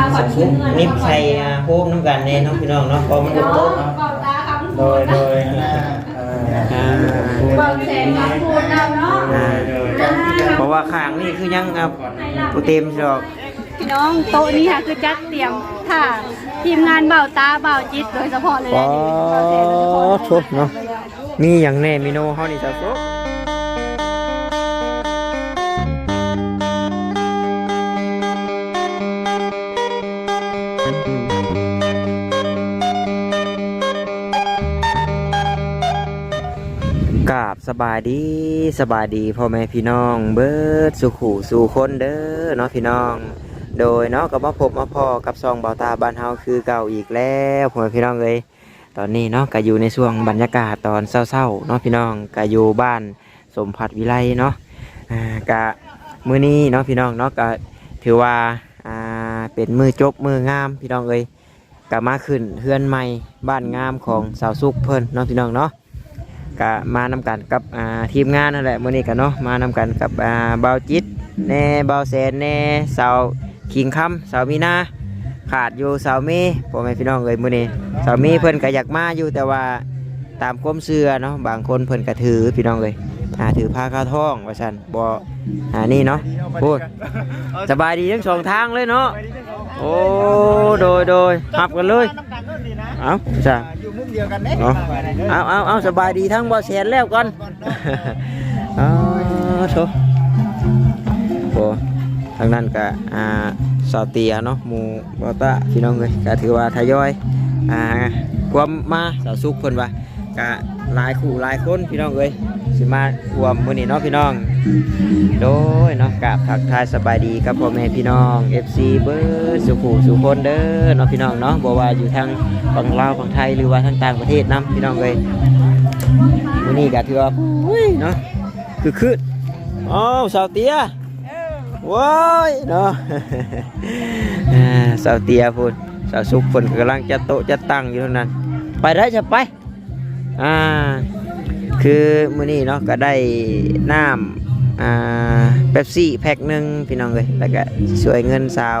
พาขวัญสุขึ้นกเงินนิบใส่โฮมน้ำกันแน่เนาะพี่น้องเนาะพอมันน้โต๊ะองเบาตาคำโดยโดยเบาแสงคำพูดนำเนาะเพราะว่าข้างนี่คือยังอะโปรเต็มดอกพี่น้องโต๊ะนี้ค่ะคือจัดเตรียมค่ะทีมงานเบาตาเบาจิตโดยเฉพาะเลยอ๋อเบาแสงโดยเฉพาะทุบเนาะมีอย่างแน่เมนูเฮานี่จะทุบก สบายดีสบายดีพ่อแม่พี่น้อง เบิดสุขูสู่คนเด้อเนาะพี่น้อง โดยเนาะก็มาพบมาพอกับซองเบาตาบ้านเฮาคือเก่าอีกแล้วพ่อแม่พี่น้องเอ้ยตอนนี้เนาะก็อยู่ในช่วงบรรยากาศตอนเศร้าๆเนาะพี่น้องก็อยู่บ้านสมพัดวิไลเนาะอ่ากะมื้อนี้เนาะพี่น้องเนาะก็ถือว่าอ่าเป็นมือจบมืองามพี่น้องเอ้ยก็มาขึ้นเฮือนใหม่บ้านงามของสาวสุกเพิ่นเนาะพี่น้องเนาะ ก็มานำกันกับอ่าทีมงานนั่นแหละมื้อนี้กันเนาะมานำกันกับอ่าเบาจิตแน่เบาแสนแน่สาวคิงคำสาวมีนาขาดอยู่สาวมีพ่อแม่พี่น้องเอ้ยมื้อนี้สาวมีเพิ่นก็อยากมาอยู่แต่ว่าตามความเชื่อเนาะบางคนเพิ่นก็ถือพี่น้องเอ้ย อ่าถือผ้าคาท้องว่าซั่นบ่อ่านี่เนาะพูดสบายดีทั้งสองทางเลยเนาะโอ้โดยโดยหับกันเลยเอาจ้ะอยู่มุมเดียวกันเด้เอาเอาเอาสบายดีทั้งบ่แสนแล้วก่อนเอาโถโอ้ทางนั้นก็อ่าสาวเตียเนาะหมู่บ่ตะพี่น้องเอ้ยก็ถือว่าทยอยอ่าความมาสาวสุกเพิ่นว่า ก็หลายคู่หลายคนพี่น้องเอ้ยสิมารวมมือนี้เนาะพี่น้อง โดยเนาะกับทักทายสบายดีกับพ่อแม่พี่น้อง FC เบิร์ดสุขุสุคนเด้อเนาะพี่น้องเนาะบ่ว่าอยู่ทางฝั่งลาวฝั่งไทยหรือว่าทางต่างประเทศนํพี่น้องเอ้ยมือนี้ก็ถือว่าอุ้ยเนาะคือคืดอ้าวสาวเตี้ยว้ายเนาะสาวเตียพุ่นสาวสุกเพิ่นกำลังจัดโต๊ะจัดตั้งอยู่เท่านั้น ไปได้จะไป อ่า คือมื้อนี้เนาะก็ได้น้ำอ่าเป๊ปซี่แพ็คหนึ่งพี่น้องเลยแล้วก็ช่วยเงินสาว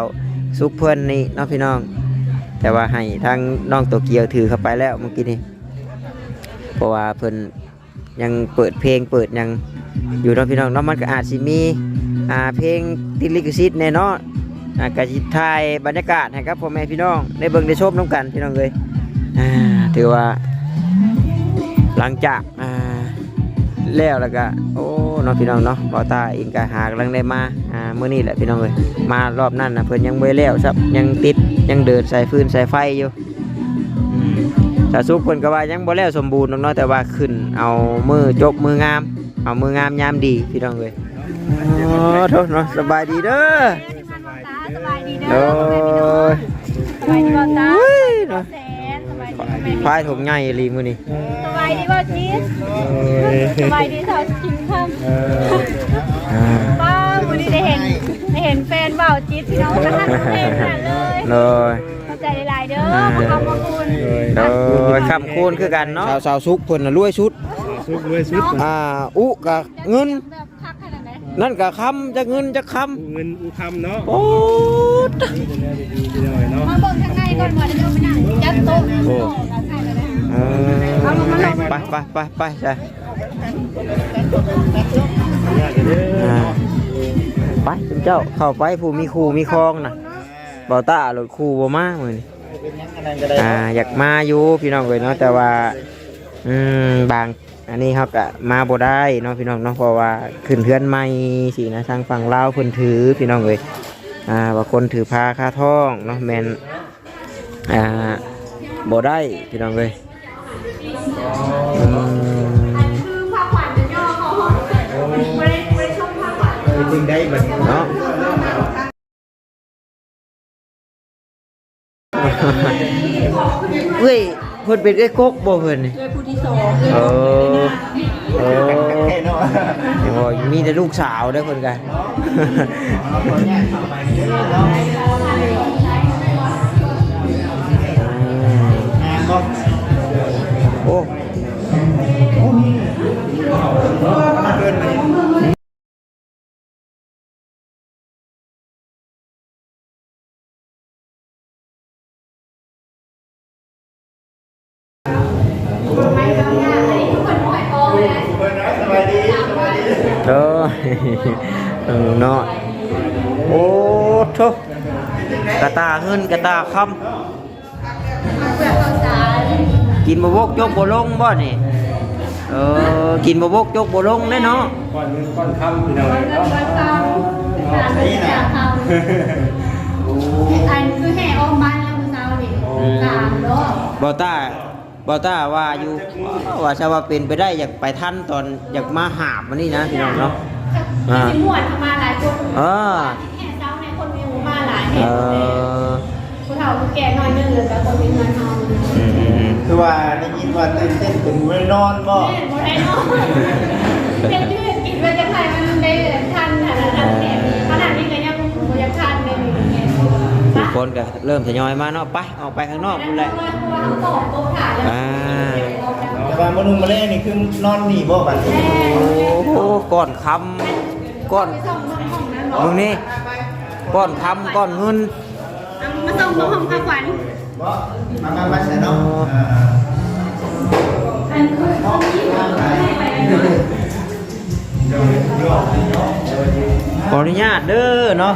ซุปเพื่อนนี่เนาะพี่น้อง แต่ว่าให้ทางน้องโตเกียวถือเข้าไปแล้วเมื่อกี้นี้เพราะว่าเพิ่นยังเปิดเพลงเปิดยังอยู่เนาะพี่น้องเนาะมันก็อาจสิมีอ่าเพลงติลิขสิทธิ์แน่เนาะอ่ากะสิถ่ายบรรยากาศให้กับพ่อแม่พี่น้องได้เบิ่งได้ชมน้ำกันพี่น้องเลยอ่าถือว่า หลังจากอ่าแล้วแล้วก็โอ้เน้องพี่น้องเนาะบอตาเองก็หากำลังได้มาอ่ามื้อนี้แหละพี่น้องเอ้ยมารอบนั้นนะเพิ่นยังบ่ได้แล้วครับยังติดยังเดินสายฟืนสายไฟอยู่อืมสาสุกเพิ่นก็ว่ายังบ่แล้วสมบูรณ์หรอกเนาะแต่ว่าขึ้นเอามือจบมืองาม เอามืองามยามดีพี่น้องเอ้ยโอ้โทษเนาะสบายดีเด้อสบายดีเด้โอ้อยสบายดีเบาตาเฮ้ยเนาะแสนสบายดีแม่ พายถุงใหญ่อีหลีมื้อนี้สบายดีเบาจิตสบายดีสาวกินข้าวอ่าป้าวันนี้ได้เห็นได้เห็นแฟนเบาจิตพี่น้องก็ทักเพลงขนาดเลยเลยเข้าใจหลายๆเด้อขอบคุณโดยคำคูณคือกันเนาะสาวสาวสุกเพิ่นน่ะรวยชุดสุกด้วยสุดอ่าอุกะเงินแบบคักขนาดไหนนั่นกะคำจะเงินจะคเงินอุคำเนาะำโอ้ดดีๆหน่อยเนาะมาเบิ่งข้างใน ก่อนหมดเดี๋ยวไปนั่งจัดโต๊ะโอ้เออไปไปไปไปจ้ะอ่ไปคุณเจ้าเข้าไปผู้มีครูมีครองนะบ่ตาหลดครูบ่มาเป็นยังอันนั้นก็ได้อ่าอยากมาอยู่พี่น้องเอ้ยเนาะแต่ว่าอืมบางอันนี้เขาก็มาบ่ได้เนาะพี่น้องเนาะเพราะว่าขึ้นเทือนใหม่สินะทางฝั่งลาวเพิ่นถือพี่น้องเอ้ยอ่าว่าคนถือพาคาท้องเนาะแมน อ่าบ่ได้พี่น้องเอ้ยอืมคือภาพขวัญจะย่อเขาห้องไม่ได้ไม่ได้ชมภาพขวัญจริงได้แบบเนาะเฮ้ยเพิ่นเป็นไอ้กกบ่เพิ่นนี่ด้วยผู้ที่สองเออเออแค่เนาะเดี๋ยวบอกมีแต่ลูกสาวได้อคนกัน โอ้เกินไปเธอเออเนาะโอ้ทุกกระตาเงินกระตาคำ กินบะบกยกบลงบ่นี่เออกินบะบกยกบลงแน่เนาะก่อนเงินก่อนคำพี่น้อยเนาะอันคือแห่ออกบ้านแล้วมื้อเช้านี่สามรอบบอต้าบอต้าว่าอยู่ว่าชาว่าเป็นไปได้อยากไปท่านตอนอยากมาหาบมันนี่นะพี่น้องเนาะอ่าสิม่วนมาหลายคนเออแห่เช้าในคนมีหมู่มาหลายเอแห่อผู้เฒ่าผู้แก่น้อยนึงแล้วก็คนมีเงินทองอืมอืมอืม คือว่าได้ยินว่าเต้นเต้นถึงไม่นอนบ่แม่บ่ได้นอนเป็นที่กินไปจังไดมันได้ทันน่ะนะเนี่ยขนาดนี้ก็ยังบ่ยากทันเลยนี่ทุกคนก็เริ่มทยอยมาเนาะไปออกไปข้างนอกนู่นแหละอ่าแต่ว่ามื้อนึงมาเล่นนี่คือนอนหนีบ่บัดนี้โอ้โหก้อนคำก้อนมึงนี่ก้อนคำก้อนเงิน มาส่งห้องพักขวัญ บ่มามามาใส่เนาะอ่าอันคือห้องนี้ขออนุญาตเด้อเนาะ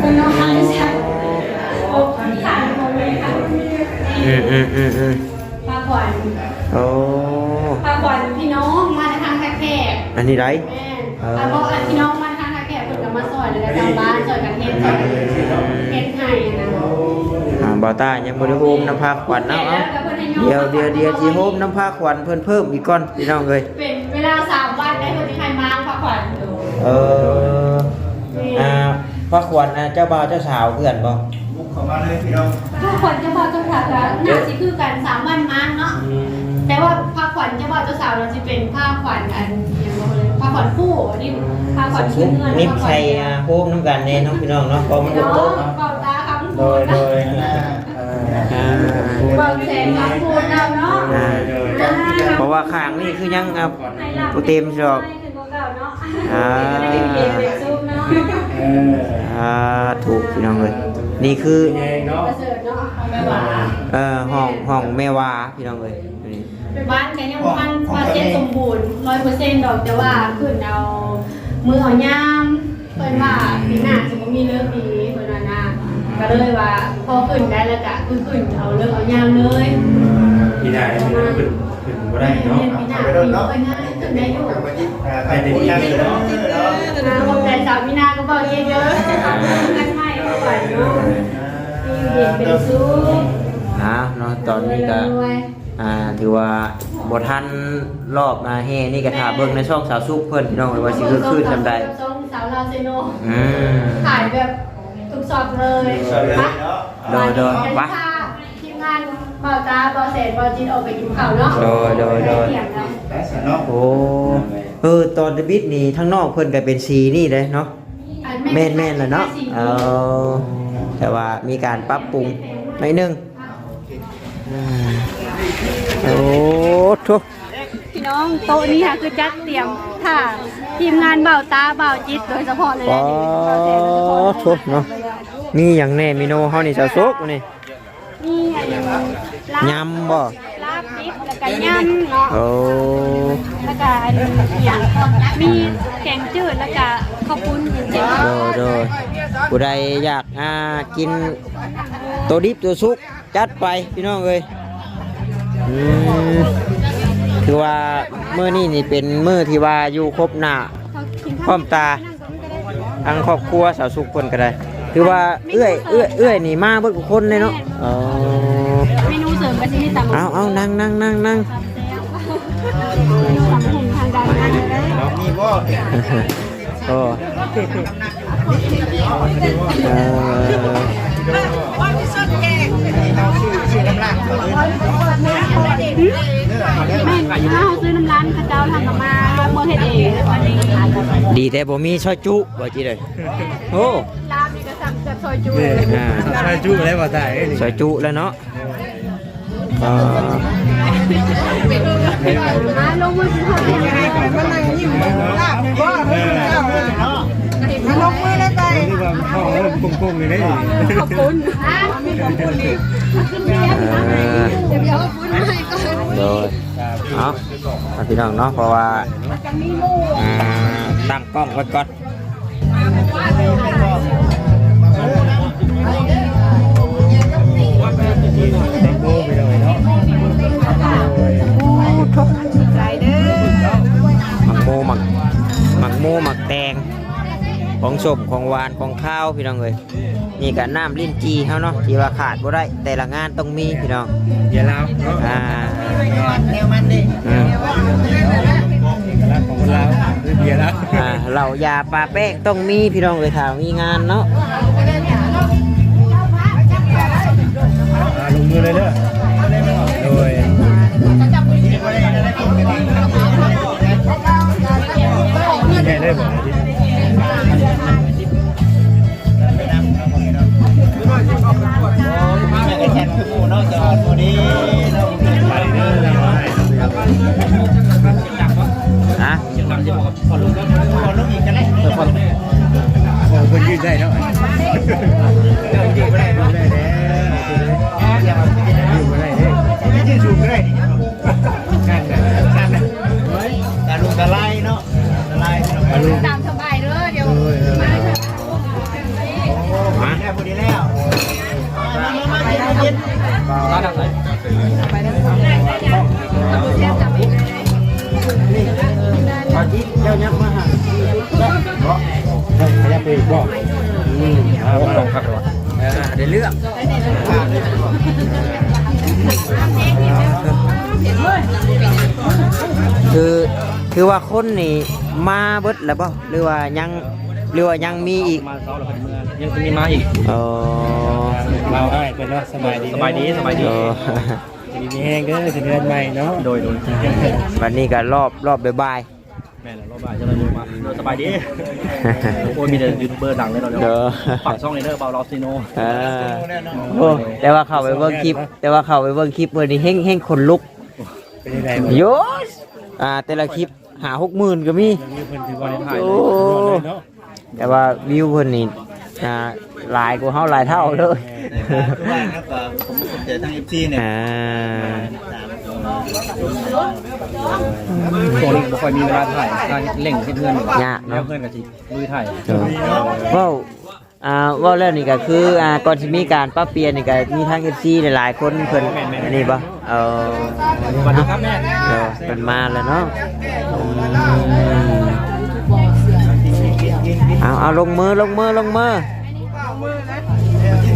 คุณน้องทางใช่โอ้ขายหมดเลยค่ะอืมอืมอืมอืมพักขวัญโอ้พักขวัญพี่น้องมาทางแขกอันนี้ไรแม่แล้วก็พี่น้องมา มาสอนแล้วก็ชาวบ้านสอนกันเฮ็ดสอนกันเฮ็ดให้นะอ่าบอต้ายังบริโภคน้ำพาขวัญเอาเอาเดี๋ยวเดี๋ยวเดี๋ยวจีโฮมน้ำพาขวัญเพิ่นเพิ่มอีกก้อนพี่น้องเลยเป็นเวลา3วันได้เพิ่นสิให้มาพักขวัญเอออ่าพระขวัญอะเจ้าบ่าวเจ้าสาวเพื่อนบ่บุกเข้ามาเลยพี่น้องพักขวัญเจ้าบ่าวเจ้าสาวก็น่าสิคือกันสามวันมาเนาะแต่ว่าผ้าขวัญเจ้าบ่าวเจ้าสาวเราจะเป็นผ้าขวัญอันอย่างว่าเลยผ้าขวัญคู่อันนี้ผ้าขวัญชิ้นเงินนิบใส่อ่าโฮมน้ำกันเน่น้องพี่น้องเนาะพอมันน้ลุอกงโต๊ะเนาะเป่าตาคำโดพูยดโดนะยอ่าอ่าเป่าแสงคำพูดเราเนาะอ่าเพราะว่าข้างนี่คือยังอะกูเต็มชอบอ่าเอออ่าถูกพี่น้องเลยนี่คือเองเนาะประเสริฐเนาะเอาไปว่าเอ่อห้องห้องแม่วาพี่น้องเลยนี่เป็น บ้านแกยังมันมาเซ็นสมบูรณ์ร้อยเปอร์เซ็นต์ดอกแต่ว่าขึ้นเอามือเอาย่ามเพิ่นว่าปีหน้าจะบ่มีเลิกดีเพิ่นว่านะก็เลยว่าพอขึ้นได้แล้วก็คือขึ้นเอาเลิกเอาย่ามเลยพี่ได้พี่ได้ขึ้นขึ้นบ่ได้เนาะปีหน้าเอาไปปีโดนเนาะเนาะขึ้นได้อยู่ไปยิบอ่าไปดีนั่งเลยเนาะเนาะนะบอกแต่สาวมีนาก็บอกเยอะเยอะกันให้เอาไปเนาะมีเย็นเป็นซุปอ่าเนาะตอนนี้ก็ อ่าถือว่าบ่ทันรอบมาเฮนี่ก็ถ่าเบิ่งในช่องสาวซุกเพิ่นพี่น้องเอ้ยว่าสิคือคืนจำได้ส้มสาวลาวเซโนอืมขายแบบทุกสอบเลยสวัสดีปะเนาะโดยโดยไปปะทีมงานเบาตาเบาเศษเบาจินออกไปกินข้าวเนาะโดยโดยโดยเที่งแล้วแต่สเนาะโอ้เออตอนเดบิดนี่ทั้งนอกเพิ่นก็เป็นสีนี่เลยเนาะอัแม่นแม่นแล้วเนาะเออแต่ว่ามีการปรับปรุงหน่อยหนึงอืม โอ้ทุกพี่น้องโต๊ะนี้ค่ะคือจัดเตรียมค่ะทีมงานเบาตาเบาจิตโดยเฉพาะเลยปอทุกเนาะมีอย่างแน่เมนูเฮานี่สาวซุกนี่นี่อันนี้ลาบยำบ่ลาบดิบแล้วก็ยำเนาะโอ้แล้วก็อันนี้อย่างมีแกงจืดแล้วก็ข้าวปุ้นจริงโดยโดยผู้ใดอยากอ่ากินตัวดิบตัวซุกจัดไปพี่น้องเอ้ย อืมคือว่ามื้อนี้นี่เป็นมื้อที่ว่าอยู่ครบหน้า พร้อมตาทางครอบครัวสาวสุขคนก็ได้ คือว่าเอื้อยเอื้อยเอื้อยนี่มาเบิดทุกคนเลยเนาะอ๋อเมนูเสริมก็จะมีตำเอาเอานั่งนั่งนั่งนั่งเมนูตำหุ่นทางด้านนั้นได้นี่บ่โอ้เอ่อชื่อน้ำลายก่อนเลยแม่ ถ้าเขาซื้อน้ำร้านข้าเจ้าทำกับมาลงมือเฮ็ดเองวันนี้ดีแต่บ่มีซอยจุบ่จีเลยโอ้ลาบนี่ก็สั่งจากซอยจูอ่าใช่จุ้แล้วบ่ได้นี่ซอยจุแล้วเนาะอ่า มาลงมือกินข้าวยังไงมานั่งยิ้มลาบบ่เออเนาะมาลงมือแล้วใจนี่ เข้าเริ่มโกงๆเลยได้ขอบคุณม่ขอบคุณอีกเดี๋ยวเอาปุ้นมาให้ก่อนโดยทีเน้อเนาะเพราะว่าตั้งกล้องไว้ก่อนว่ ของสมของหวานของข้าวพี่น้องเอ้ยนี่ก็น้ำลิ้นจีเฮาเนาะที่ว่าขาดบ่ได้แต่ละงานต้องมีพี่น้องเดี๋ยวเราเนาะอ่าแนวมันดิอืมเอกลักษณ์ของเราคือเบียร์แล้วอ่าเหล่ายาปลาแป้งต้องมีพี่น้องเอ้ยถ้ามีงานเนาะลงมือเลยเด้อโดยใหญ่ได้บ่แม่ก็แข่งคู่เนาะจอดพอดีเนาะไปเด้อเราให้ ฮะขอลูกอีกกันเลยขอคนยืนได้เนาะยืดไม่ได้ยืดไคือว่าคนนี่มาเบิดแล้วเปล่าหรือว่ายังหรือว่ายังมีอีกมาเช้าแล้วพันเมื่อยังจะมีมาอีกเออเราได้เป็นว่าสบายดีสบายดีสบายดีเออดีมีแห้งก็จะเดือนใหม่เนาะโดยโดยวันนี้ก็รอบรอบบ่ายแม่ละรอบบ่ายจะมาดูมาสบายดีโอ้ยมีแต่ยูทูบเบอร์ดังเลยเราๆเด้อฝากช่องเลยเด้อเบาลอซิโนเออโอ้แต่ว่าเข้าไปเบิ่งคลิป แต่ว่าเข้าไปเบิ่งคลิปเมื่อนี้เฮงเฮงคนลุกเป็นยังไงโยสอ่าแต่ละคลิป หาหกหมื่นก็มีมีคนถือว่าถ่ายโอ้แต่ว่าวิวเพิ่นนี่อ่าหลายกว่าเฮาหลายเท่าเลยคือว่าครับก็ผมเจอทางเอฟซีเนี่ยอ่าตัวนี้ไม่ค่อยมีเวลาถ่ายการเล่งให้เพื่อนยากแล้วเนาะเพื่อนกับจีลุยถ่ายเออเว้า อ่าเว้าแล้วนี่ก็คืออ่าก่อนสิมีการปรับเปลี่ยนนี่ก็มีทาง FC หลายๆคนเพิ่นอันนี้บ่เออสวัสดีครับแม่เออเพิ่นมาแล้วเนาะอืมเอาเอาลงมือลงมือลงมือ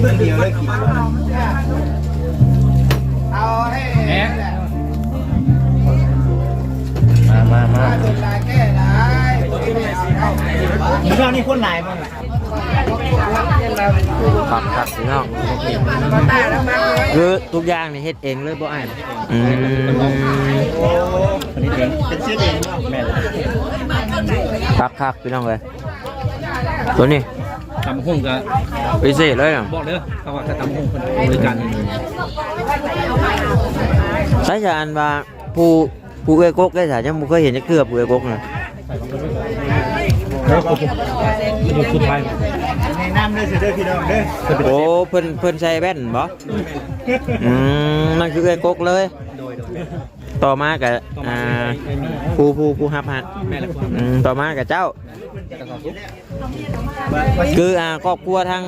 เบื้องเดียวเลยกินแม่มามามาเรื่องนี้คนหลายมั้ง ครับครับพี่น้องคือทุกอย่างนี่เฮ็ดเองเลยบ่อ่านอืมคนนี้เองเป็นชื่อเองเนาะแม่ครับครับพี่น้องเลยตัวนี้ตำหุ่งกับพิเศษเลยอะบอกเด้อเขาว่าจะตำหุ่งคนบริการใช่จะอันว่าผู้ผู้เอ้ยกกได้สาจังบ่เคยเห็นจะเกลือผู้เอ้ยกกน่ะ อยู่สุดท้ายในน้ำเด้อเด้อพี่น้องเด้อโอ้เพิ่นเพิ่นใส่แว่นบ่อืมนั่นคือเอ้กกเลย ต่อมากับอ่าผู้ผู้ผู้ฮับฮักแม่และต่อมากับเจ้า คืออ่าครอบครัวทาง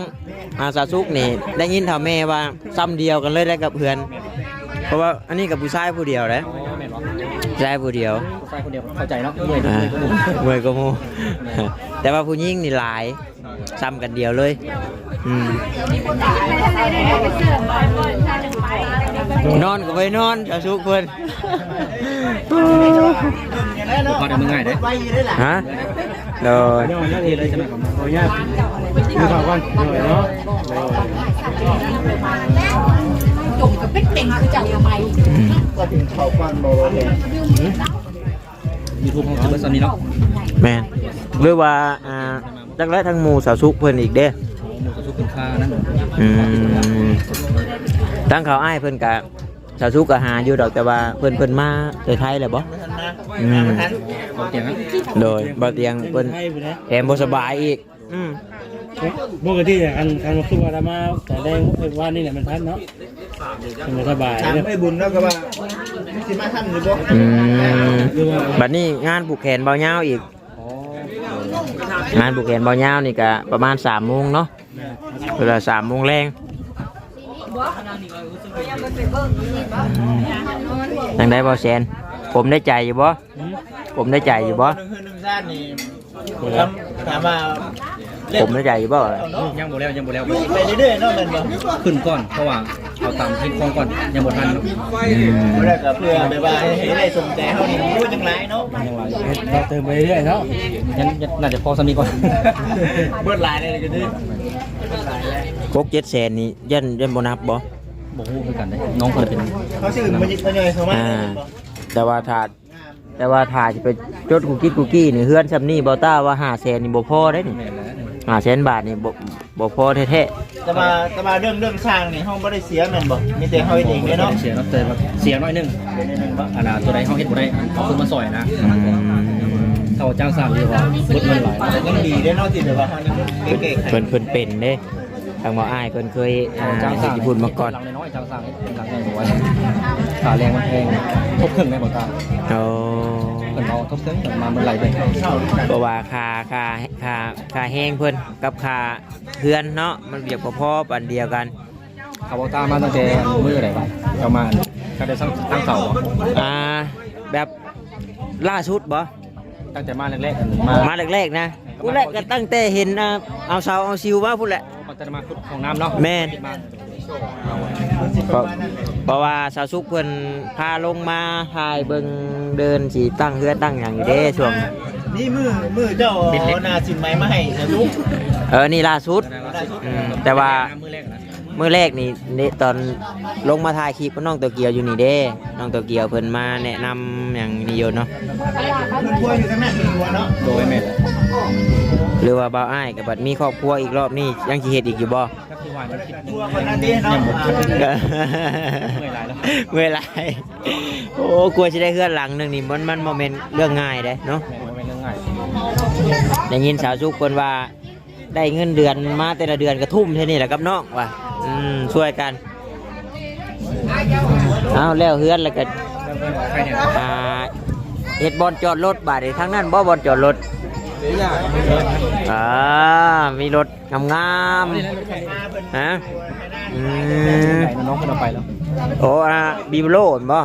อาสาสุกนี่ได้ยินเท่าแม่ว่าซ้ำเดียวกันเลยได้กับเพื่อน เพราะว่าอันนี้กับผู้ชายผู้เดียวเลย อ๋อแม่หรอชายผู้เดียวผู้ชายคนเดียวเข้าใจเนาะเมื่อยอ่าเมื่อยก็หมดเมื่อยก็หมู แต่ว่าผู้หญิงนี่หลายซ้ำกันเดียวเลยอืมนอนก็ไปนอนอาสุกเพื่อนพอได้มือง่ายเด้ไว้อยู่ได้หล่ะฮะโดยเดี๋ยวนาทีเลยใช่ไหมครับขออนุญาตดูข่าวก่อนเนาะ จมกับเป็นเป็นคือจังทำไมอืมก็ถึงเข้าฟันบ่เลยยูทูบของจิบเบอร์ซันนี่เนาะแมนหรือว่าอ่าจักและทั้งหมู่สาวสุกเพิ่นอีกเด้หมูสุคุณค่านั่นอืมตั้งเขาอ้ายเพิ่นกะสาวสุกก็หาอยู่ดอกแต่ว่าเพิ่นเพิ่นมาแต่ไทยแหละบ่อืมโดยบ่เตียงเพิ่นแถมบ่สบายอีกอืม ปกติเนี่ยอันคันคือว่าเรามาแต่แดงเอ้ว่านี่เนี่ยมันพัดเนาะมันสบายถามเนี่ยไอ้บุญแล้วก็ว่าสิมาทำหรือบ่อืมบัดนี้งานผูกแขนเบายาอีก งานผูกแขนเบายานี่ก็ประมาณ3โมงเนาะเวลา3โมงแรงอืมจังได้บ่แซนผมได้ใจอยู่บ่ผมได้ใจอยู่บ่ถามว่า ผมไม่ใจบ่ยังบ่แล้วยังบ่แล้วไปเรื่อยๆเนาะแม่นบ่ขึ้นก่อนเพราะว่าเอาตามที่คลองก่อนยังบ่ทันเนาะบ่ได้ก็เพื่อแบบว่าให้ได้สมใจเฮานี่รู้จังหลายเนาะยังว่าอยู่เราเติมไปเรื่อยๆเนาะยังยังน่าจะพอสำนีก่อนเบิดหลายเลยก็ดื้อกกเจ็ดแสนนี่ยันยันบ่นับบ่บ่ฮู้คือกันเด้น้องเพิ่นเป็นเขาชื่อมันยิทยอยเข้ามาอ่าแต่ว่าถ้าแต่ว่าถ้าจะไปจดกุกกี้กุกกี้นี่เฮือนซำนี่บ่ต้าว่า5แสนนี่บ่พอได้นี่ แม่นแล้ว5แสนบาทนี่บ่บ่พอแท้แต่ว่าแต่ว่าเรื่องเรื่องสร้างนี่เฮาบ่ได้เสียแม่นบ่มีแต่เฮาเฮ็ดเองเด้เนาะเสียเนาะแต่ว่าเสียน้อยหนึงเดี๋ยวนิดนึงบ่อันน่ะตัวใดเฮาเฮ็ดบ่ได้เอาคนมาซอยนะๆอืมเขาจ้างสร้างดีกว่าเบิดเงินหลายแต่ยังดีเด้เนาะที่แบบว่าเฮานี่เก่งๆเพิ่นเพิ่นเป็นเด้ทางหมออ้ายเพิ่นเคยอ่าจ้างสร้างญี่ปุ่นมาก่อนหลังน้อยๆจ้างสร้างให้หลังใหญ่บ่ไหวค่าแรงมันแพงทบครึ่งได้บ่ตาโอ้ เพิ่นเอาทบครึ่งแต่มาเมื่อไหร่ไปเพราะว่าค่าค่าค่าค่าแห้งเพิ่นกับค่าเฮือนเนาะมันเรียกพอๆปันเดียวกันเขาบอกตามมาตั้งแต่มื้อไหนบ่ประมาณก็ได้ตั้งตั้งเสาบ่อ่าแบบล่าสุดบ่ตั้งแต่มาแรกๆกันมามาแรกๆนะกูแรกก็ตั้งแต่เห็นอ่าเอาเสาเอาซิวมาพุ่นแหละเขาจะมาขุดของน้ำเนาะแม่น เพราะเพราะว่าสาวสุกเพิ่นพาลงมาถ่ายเบิ่งเดินสิตั้งเฮือนตั้งหยังอยู่เด้ช่วง นี่มือมือเจ้าเอาหนาสินไม้มาให้นะลูกเออนี่ล่าสุดอืมแต่ว่ามื้อแรกนะมื้อแรกนี่นี่ตอนลงมาถ่ายคลิปกับน้องตัวเกียวอยู่นี่เด้ น้องตัวเกียวเพิ่นมาแนะนำอย่างนี้อยู่เนาะ มันกลัวอยู่ทั้งนั้นมันกลัวเนาะโดยแม่น หรือว่าบ่าวอ้ายกับบัดมีครอบครัวอีกรอบนี้ยังสิเฮ็ดอีกอยู่บ่ก็คือว่ามันคิดกลัวคนนั้นดิเนาะเมื่อยหลายแล้วเมื่อไหรโอ้กลัวจะได้เฮือนหลังหนึงนี่มันมันบ่แม่นเรื่องง่ายเด้เนาะแม่นบ่เป็นเรื่องง่ายได้ยินสาวสุกเพิ่นว่าได้เงินเดือนมาแต่ละเดือนก็ทุ่มเท่านี้แหละครับน้องว่าอืมช่วยกันเอาแล้วเฮือนแล้วก็ใครเนี่ยอ่าเฮ็ดบอลจอดรถบาดนี้ทางนั้นบ่บอลจอดรถ อ่ามีรถงามๆฮะอืมไหนน้องเพิ่นเอาไปแล้วโอ้อ่าบีบโลนบ่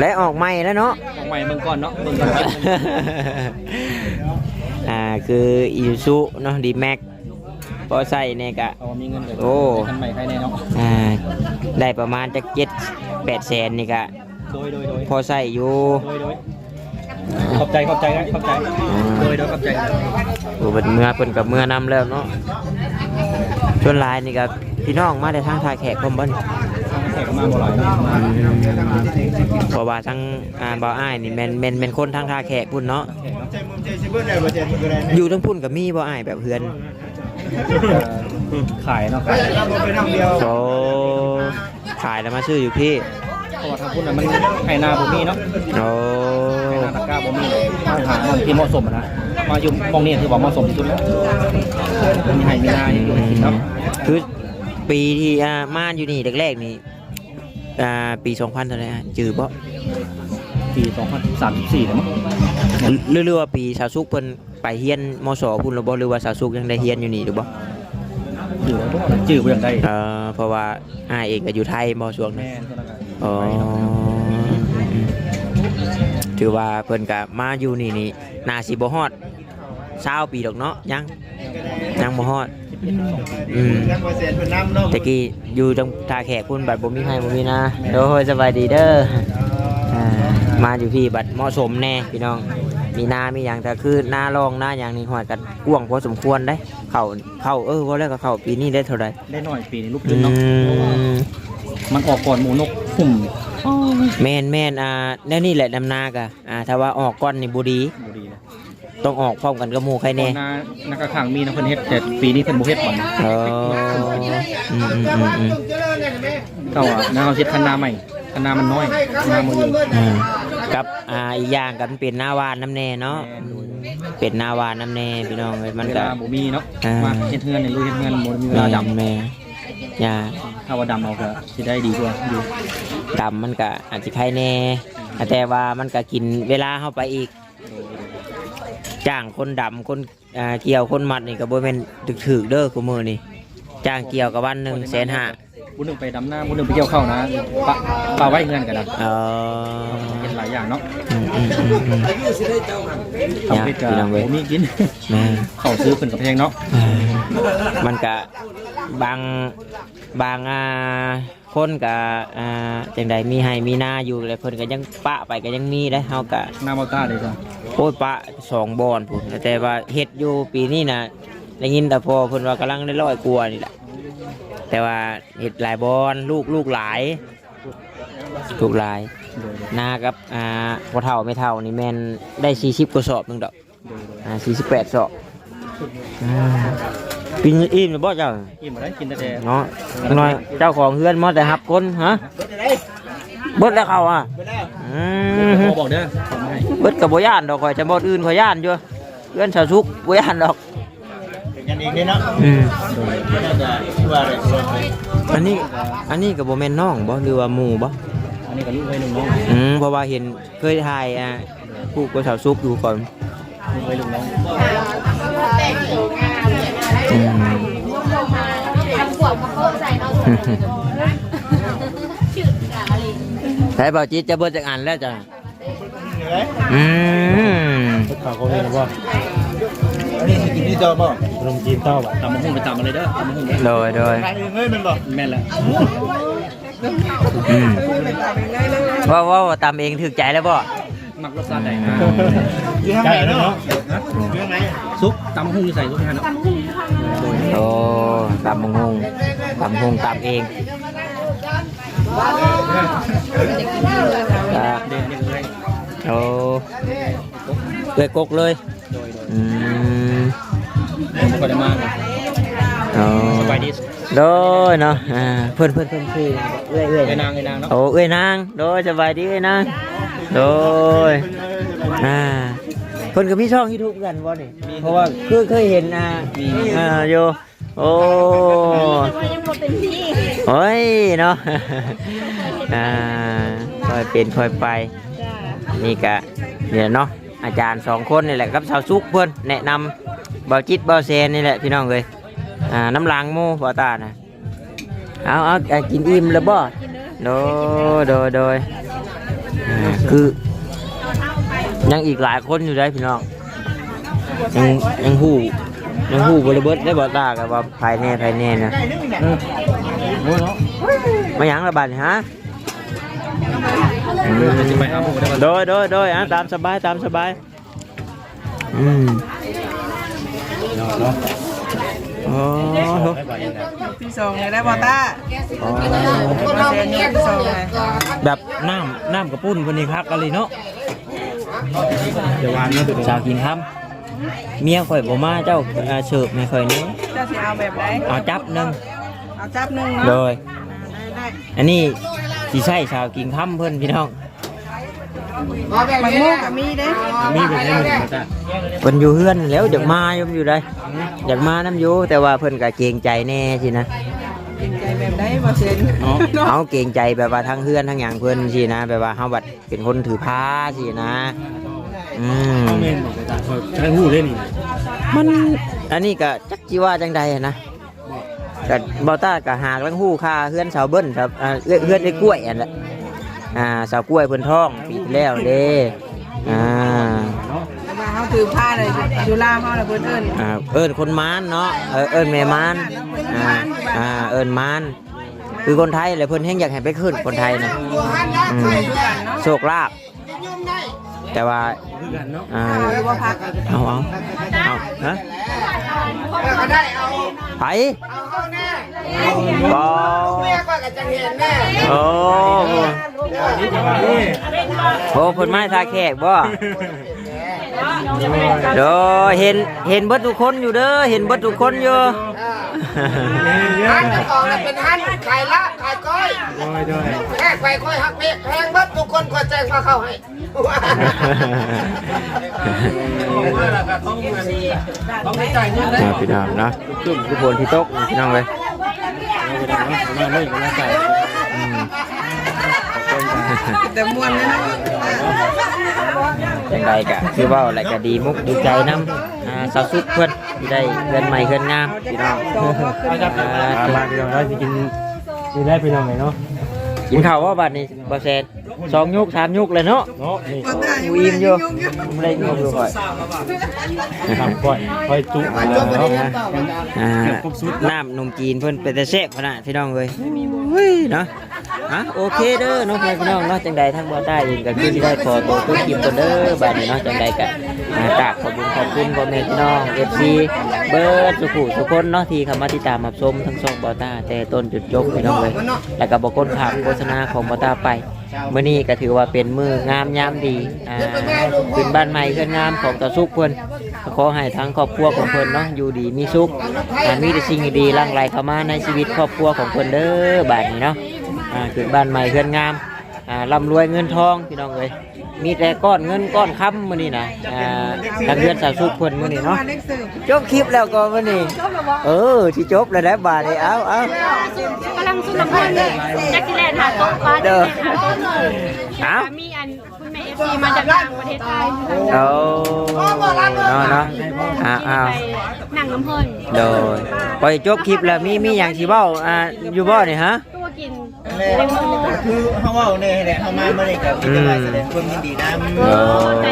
และออกใหม่แล้วเนาะเอาใหม่เบิ่งก่อนเนาะเบิ่งก่อนอ่าคืออีซูเนาะดีแม็กพอใส่เนี่ยกะเอามีเงินเลยโอ้คันใหม่ใครแน่เนาะอ่าได้ประมาณจะเจ็ดแปดแสนนี่กะโดยโดยโดยพอใส่อยู่โดยโดย ขอบใจขอบใจนะขอบใจโดยโดยขอบใจโอ้เป็นเมื่อเพิ่นกับเมื่อนำแล้วเนาะส่วนหลายนี่ก็พี่น้องมาแต่ทางทายแขกพร้อมบ่นทางแขกก็มาบ่หลายเพราะว่าทั้งอ่าบ่าวอ้ายนี่แม่นแม่นแม่นคนทางทาแขกพุ่นเนาะใจมุมใจชิเบิร์ดได้บ่ใจมันก็ได้อยู่ทั้งพุ่นกับมีบ่อ้ายแบบเพื่อนขายเนาะไปเราบ่ไปทางเดียวโอ้ขายแล้วมาซื้ออยู่พี่ เพราะว่าทางพุ่นน่ะมันไห้นาบ่มีเนาะโอ้ไห้นาตะกร้าบ่มีต้องหาคนที่เหมาะสมอะนะมาอยู่มองนี่คือว่าเหมาะสมที่สุดแล้วมีไห้มีนาอยู่กินเนาะคือปีที่อ่ามาอยู่นี่แรกๆนี่อ่าปี2000เท่าไหร่อะจือบ่ปี2034แล้วมั้งหรือหรือว่าปีสาวสุกเพิ่นไปเฮียนมศพุ่นหรือบ่หรือว่าสาวสุกยังได้เฮียนอยู่นี่หรือบ่จื้อบ่จื้อบ่อย่างใดเอ่อเพราะว่าอ้ายเองก็อยู่ไทยบ่ช่วงนั้น แม่นตัวนั้นก็ อ๋อถือว่าเพิ่นก็มาอยู่นี่นี่น่าสิบ่ฮอด20ปีดอกเนาะยังยังบ่ฮอดอืมยังบ่เสียเพิ่นนำเนาะตะกี้อยู่ตรงท่าแขกพุ่นบัดบ่มีให้บ่มีนะโอ้ยสบายดีเด้ออ่ามาอยู่พี่บัดเหมาะสมแน่พี่น้อง มีนามีอย่างแต่คือหน้ารองหน้าอย่างนี้หอยกันกว้างพอสมควรได้ เข้าเข้าเออว่าแล้วก็เข้าปีนี้ได้เท่าไหร่ได้หน่อยปีนี้ลูกอืขึ้นเนาะมมันออกก่อนหมูนก หุ่มแม่นแม่นอ่าแน่นี่แหละดำนากะอ่าถ้าว่าออกก้อนนี่บ่ดีบ่ดีเลยต้องออกพร้อมกันกับหมู่ใครก่อแน่ นหน้านักกระขังมีนะเพิ่นเฮ็ดแต่ปีนี้เพิ่นบ่เฮ็ดบัดเอออืมอืมอืมอืมเก่าอะนาเอาเฮ็ดคันนาใหม่คันนามันน้อยคันนาบ่อยู่อืมกับอ่าอีกอย่างกับมันเป็นหน้าวานน้ำแน่เนาะอืมเป็นหน้าวานน้ำแน่พี่น้องเอ้ยมันเวก็ ลาบ่มีเนาะอ่าม มาเฮ็ดเฮือนนี่ลุยเฮ็ดเฮือนบ่มีเวแม่ลาดำแม่อ ย่าถ้าว่าดำเอาก็สิได้ดีกว่าอยู่ดำมันก็อาจจะใครแน่แต่ว่ามันก็กินเวลาเข้าไปอีก จ้างคนดำคนอ่าเกี่ยวคนมัดนี่ก็บ่แม่นถึกๆเด้อกูมือนี่จ้างเกี่ยวกับวันหนึ่งแสนห้าบุญหนึ่งไปดำหน้าบุญหนึ่งไปเกี่ยวข้าวนะปะปลาไว้เงินกันนะเออเห็นหลายอย่างเนาะอืมอืมอืมอืมข้าวเพชรกับพี่น้องเว้ยมีกินแม่ข้าวซื้อขึ้นกับแพงเนาะอ่า มันกะบางบางอ่าคนกะอ่าจังใดมีให้มีหน้าอยู่เลยเพิ่นก็ยังปะไปก็ยังมีได้เฮากะหน้ามาต้าเลยจ้ะโอ้ยปะสองบอนพุ่นแต่ว่าเฮ็ดอยู่ปีนี้นะได้ยินแต่พอเพิ่นว่ากำลังได้ร้อยกว่านี่แหละแต่ว่าเฮ็ดหลายบอนลูกลูกหลายลูกหลายโดยนากับอ่าพอเท่าไม่เท่านี่แม่นได้40กว่าสอบหนึงดอกโดยโดยอ่า48สอบอ่า ปีนี้อิ่มหรือบ่เจ้าอิ่มมาได้กินแต่เนาะน้อยเจ้าของเฮือนมาแต่หับคนฮะเบิดแล้วเขาอะอืมพอบอกเด้อผมให้เบิดกับบ่ย่านดอกข่อยจะบ่อื่นข่อยย่านอยู่เฮือนชาวชุกบ่ย่านดอกเป็นกันเองเด้เนาะอืมน่าจะที่ว่าอะไรส่วนไปอันนี้อันนี้ก็บ่แม่นน้องบ่หรือว่าหมู่บ่อันนี้กับลูกไว้ลุงน้องอืมเพราะว่าเห็นเคยถ่ายอ่าผู้กับชาวชุกอยู่ก่อนลูกไว้ลุงน้องแต่งตัวงามเลยนะอืม ทำขวดมาโค้ใส่เอาชื่อกาลีใช้เบาจิตจะเบิดจากอันแล้วจ้ะเหนื่อยอืมข่าวเขาเนี่ยว่าอันนี้สิกินที่ต่อบ่ขนมจีนเต้าบ่ตำมะฮุ่งไปตำมาเลยเด้อตำมะฮุ่งเด้อโดยโดยขายเองเลยแมันบ่แม่นแหละอืมว่าว่าว่าตามเองถึกใจแล้วบ่มักรสชาติใดนะอยู่ทางไหนเนาะอยู่ทางไหนซุปตำมะฮุ่งอยู่ใส่ซุปให้เนาะโอ้ตามมง งตามมงตามเองอ่าเด่นเด่นเลยโอ้เลยกกเลยโดยโดยอืมก็ได้มาโอ้สบายดีโดยเนาะอ่าเพื่อนเพื่อนเพื่อนคือเอ้ยเอ้ยไอ้นางไอ้นางเนาะโอ้เอ้ยนางโดยสบายดีเอ้ยนางโดยอ่า เพิ่นก็มีช่องยูทูบกันบ่นี่เพราะว่าคือเคยเห็นอ่าอ่าโยโอ้ยังหมดเป็นที่โอ้ยเนาะอ่าค่อยเป็นค่อยไปนี่กะเนี่ยเนาะอาจารย์สองคนนี่แหละกับชาวซุกเพื่อนแนะนำเบาจิตเบาเซนนี่แหละพี่น้องเลยอ่าน้ำลางหมูบ่ตานะเอาเอาเอากินอิ่มแล้วบ่โดยโดยโดยอ่าคือ ยังอีกหลายคนอยู่ได้พี่น้องยังยังหูยังหูบริเบิดได้บ่ตากับว่าภายแน่ภายแน่นะโอ้เนาะมาหยังระบาดนี่ฮะอืมจะไปหาหมูได้ป่ะโดยโดยโดยอะตามสบายตามสบายอืมโอ้โหพี่สองเลยได้บอต้าอ๋อมาเซนเนี่ยพี่สองเลยแบบน้ำน้ำกระปุ้นคนนี้คักอะไรเนาะ เดี๋ยววานนะตัวสาวกินครับ เมียข่อยบ่มาเจ้าอ่าเสิร์ฟไม่ค่อยนี้เจ้าสิเอาแบบไหนเอาจับหนึ่งเอาจับหนึ่งโดเนาะย ได้อันนี้สีใช่สาวกินค่ำเพื่อนพี่น้องได้มันม่วงกับมีเด้มีแบบนี้เหมือนกันจ้ะเพิ่นอยู่เฮือนแล้วอยากมาอยู่อยู่ได้อยากมาน้ำอยู่แต่ว่าเพิ่นก็เกรงใจแน่สินะกินใจแบบไหนบอเซนเนาะเขาเกรงใจแบบว่าทั้งเพื่อนทั้งอย่างเพื่อนสินะแบบว่าเขาบัดเป็นคนถือผ้าสินะ อืมเอาเมนบอกจ้ะใช้หูเล่นมันอันนี้ก็จักจีว่าจังใดอะนะกับบอต้ากับหากลังหู้ค่าเพื่อนสาวเบิ้ลครับอ่าเอื้อเพื่อนไอ้กล้วยอันละอ่าสาวกล้วยเพิ่นท้องปีที่แล้วเด้อ่าแต่ว่าเขาถือผ้าเลยอยู่ล่าเขาเลยเพื่อนเอิญอ่าเอิ้นคนมานเนาะเออเอิ้นแม่มานอ่าอ่าเอิ้นมานคือคนไทยเลยเพิ่นแห่งอยากให้ไปขึ้นคนไทยนะอืมโชคลาภ แต่ว่าคือกันเนาะอ่าหรือว่าพักเอาเอาเอาฮะไผบอโอ้นี่จะมานี่โหเพิ่นไม้ทาแขกบ่เด้อเห็นเห็นเบิดทุกคนอยู่เด้อเห็นเบิดทุกคนอยู่ ร้านเจ้าของน่ะเป็นฮันขายละขายก้อยโดยโดยแค่ไฟค่อยหักเบรกแพงเบัดทุกคนก็แจ้งมาเข้าให้ต้องไปจ่ายเงินเลยนะพี่น้องนะทุกทุกคนที่ตกพี่น้องเลยมาเลยมาใส่อืมแต่มวนเลยเนาะจังใดกะคือว่าอะไรก็ดีมุกดีใจน้ำ อ่าสาวสุกเพื่อนที่ได้เพื่อนใหม่เพื่อนงามพี่น้องมาจับมาพี่น้องเราจะกินนี่ได้พี่น้องเลยเนาะกินข้าวว่าบัดนี้บ่แซนสองยุกสามยุกเลยเนาะเนาะนี่กูอิ่มอยู่บ่ได้งงอยู่ก่อนทำก่อนคอยจุเอาเนาะเนาะอ่าน้ำนมจีนเพิ่นเป็นแต่แซ่บขนาดพี่น้องเอ้ยเฮ้ยเนาะ อะโอเคเด้อน้องพี่น้องเนาะจังใดทั้งบ่ใต้เองก็คือสิได้ขอตัวตัวคลิปกันเด้อบัดนี้เนาะจังใดก็อ่ากราบขอบคุณขอบคุณพ่อแม่พี่น้อง FC เบิร์ดสุขุสุคนเนาะที่เข้ามาติดตามรับชมทั้งช่องบ่ต้าแต่ต้นจุดจบพี่น้องเอ้ยแล้วก็บ่กดข้ามโฆษณาของบ่ต้าไปเมื้อนี้ก็ถือว่าเป็นมืองามยามดีอ่าขึ้นบ้านใหม่ขึ้นงามของตาสุกเพิ่อนขอให้ทั้งครอบครัวของเพิ่อนเนาะอยู่ดีมีสุขมีแต่สิ่งดีๆหลั่งไหลเข้ามาในชีวิตครอบครัวของเพิ่อนเด้อบาดนี้เนาะ อ่าเกิดบ้านใหม่เฮือนงามอ่าร่ำรวยเงินทองพี่น้องเอ้ยมีแต่ก้อนเงินก้อนค้ำมื้อนี้นะอ่าทางเฮือนสาวสุขเพิ่นมื้อนี้เนาะจบคลิปแล้วก็มื้อนี้เออสิจบแล้วได้บาดนี้เอาเอากำลังสุนทรภพเลยจักรีแลนหาโต๊ะปลาจักรีแลนหาโต๊ะเลยเอามีอันคุณแม่เอฟซีมาจากต่างประเทศไทยเอาเนาะเนาะอ้าวอ้าวไปหนังน้ำเพิ่นโดยพอจบคลิปแล้วมีมีหยังสิเว้าอ่าอยู่บ่นี่ฮะตัว กินแล้เล็วกโมคือเฮาเว้าแน่แหละเฮามามื้อนี้ก็มีแต่ว่าแสดงความยินดีนำโด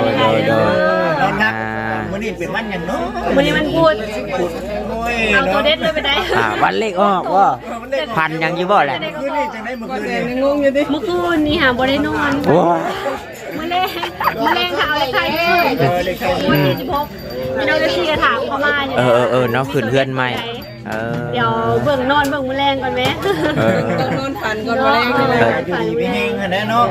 ยโดยโดยนอนนับอ่ามื้อนี้เป็นวันหยังเนาะวันนี้มันพูดโอ้ยเอาตัวเนาะเด็ดเลยไปได้อ่าวันเลขออกว่าพันยังอยู่บ่แหละคืนนี้จังได้มื้อคืนนี้งงอยู่ดิเมื่อคืนนี่หาบ่ได้นอนโอ้ยมื่อแรงมื่อแรงค่ะเอาเลขไทยขึ้นเออเลขไทยวันที่สิบหกพี่น้องเอฟซีกระถามเข้ามาเนี่ยเออเออเออเนาะขึ้นเพื่อนใหม่เออเดี๋ยวเบิ่งนอนเบิ่งมื้อแรงก่อนไหมเออต้องนอนฝันก่อนมาแรงเลย อยู่ดีมีแฮงหั่นแหละเนาะ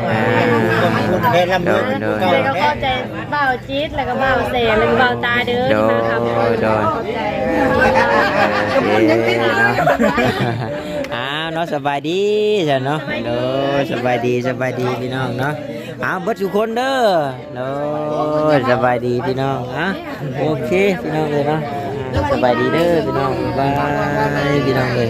ต้องพูดได้ร่ำรวยเก่าเลยก็แน่เข้าใจบ่าวจี๊ดแล้วก็บ่าวเสแล้วก็บ่าวตาเด้อที่มาทำโดยโดยเข้าใจเออเนาะอ้าวเนาะสบายดีจ้ะเนาะโดยสบายดีสบายดีพี่น้องเนาะอ้าวเบิดทุกคนเด้อโดยสบายดีพี่น้องอะโอเคพี่น้องเลยเนาะอ่า สบายดีเด้อพี่น้องบ๊ายบายพี่น้องเลย